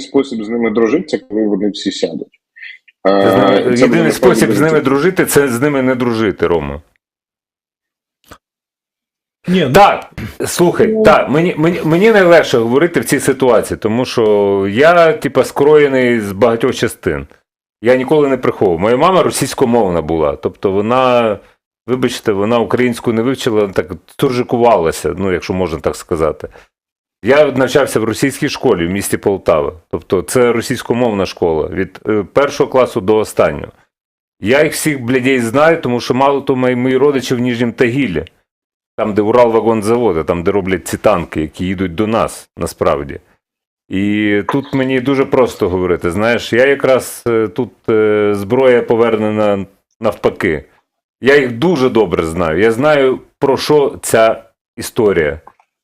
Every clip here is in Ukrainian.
спосіб з ними дружити, це коли вони всі сядуть. Ти Е, це Єдиний спосіб з ними дружити це з ними не дружити, Рома. Ні, ну, Так, слухай, так, мені, мені, мені найлегше говорити в цій ситуації, тому що я, типа, скроєний з багатьох частин. Я ніколи не приховував. Моя мама російськомовна була. Тобто вона, вибачте, вона українську не вивчила, так туржикувалася, ну, якщо можна так сказати. Я навчався в російській школі в місті Полтава. Тобто це російськомовна школа від е, першого класу до останнього. Я їх всіх блядей знаю, тому що мало то мої, мої родичі в Ніжнім Тагілі. Там, де Уралвагонзавод, там, де роблять ці танки, які їдуть до нас, насправді. І тут мені дуже просто говорити. Знаєш, я якраз е, тут е, зброя повернена навпаки. Я їх дуже добре знаю. Я знаю, про що ця історія,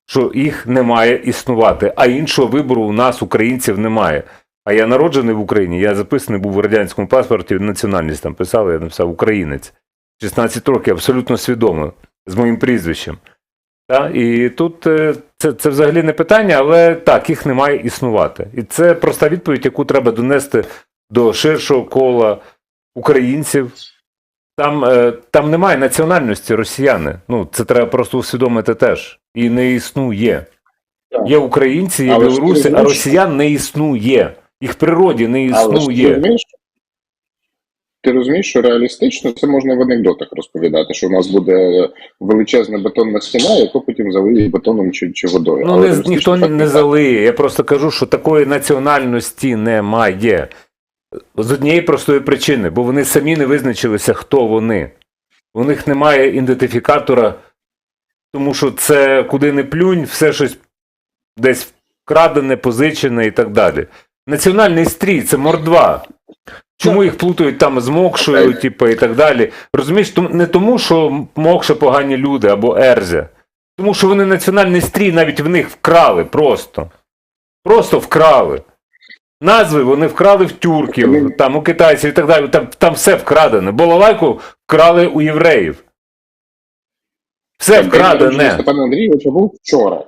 що їх не має існувати, а іншого вибору у нас, українців, немає. А я народжений в Україні, я записаний був в радянському паспорті, національність там писали, я написав українець. 16 років абсолютно свідомо з моїм прізвищем. Та? І тут е, це, це взагалі не питання, але так, їх не має існувати. І це проста відповідь, яку треба донести до ширшого кола українців. Там, е, там немає національності росіяни. Ну, це треба просто усвідомити теж. І не існує. Так. Є українці, є Але білоруси, а росіян не існує. Їх в природі не Але ж ти розумієш, ти розумієш, що реалістично це можна в анекдотах розповідати, що у нас буде величезна бетонна стіна, яку потім залиють бетоном чи, чи водою. Ну, Але не, ніхто не залиє. Я просто кажу, що такої національності немає. З однієї простої причини, бо вони самі не визначилися, хто вони. У них немає ідентифікатора, тому що це куди не плюнь, все щось десь вкрадене, позичене і так далі. Національний стрій це мордва. Чому їх плутають там з Мокшою, типу, і так далі? Розумієш, не тому, що Мокша погані люди або Ерзя. Тому що вони національний стрій навіть в них вкрали просто. Просто вкрали. Назви вони вкрали в тюрків, там у китайців і так далі. Там, там все вкрадене. Балалайку вкрали у євреїв. Все вкрадене. Степан Андрійович був вчора.